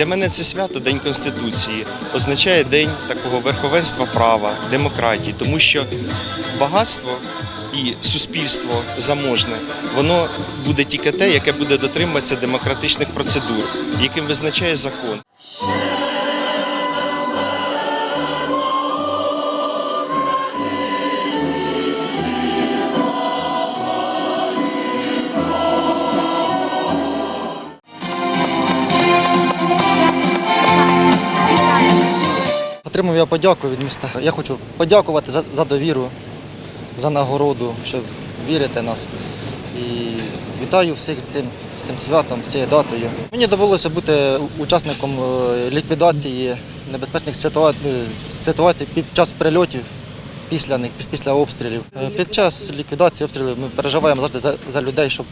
Для мене це свято День Конституції означає день такого верховенства права, демократії, тому що багатство і суспільство заможне, воно буде тільки те, яке буде дотримуватися демократичних процедур, яким визначає закон. Отримав я подяку від міста. Я хочу подякувати за, за довіру, за нагороду, що вірите нас. І вітаю всіх цим, з цим святом, цією датою. Мені довелося бути учасником е, ліквідації небезпечних ситуа- е, ситуацій під час прильотів, після них, після обстрілів. Е, Під час ліквідації обстрілів ми переживаємо завжди за, за людей, щоб,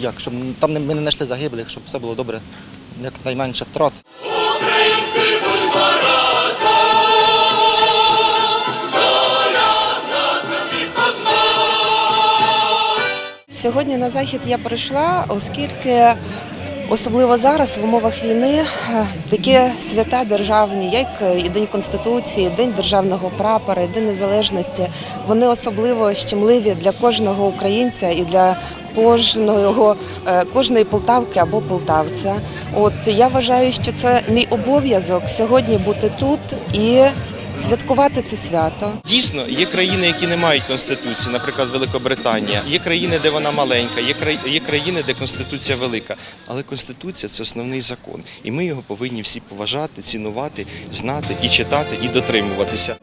як, щоб там ми не знайшли загиблих, щоб все було добре, якнайменше втрат. Сьогодні на захід я прийшла, оскільки особливо зараз в умовах війни е, такі свята державні, як і День Конституції, День державного прапора, і День Незалежності, вони особливо щемливі для кожного українця і для кожного е, кожної полтавки або полтавця. От я вважаю, що це мій обов'язок сьогодні бути тут і святкувати це свято. Дійсно, є країни, які не мають конституції, наприклад, Великобританія. Є країни, де вона маленька, є краї- країни, де конституція велика. Але конституція це основний закон, і ми його повинні всі поважати, цінувати, знати і читати, і дотримуватися.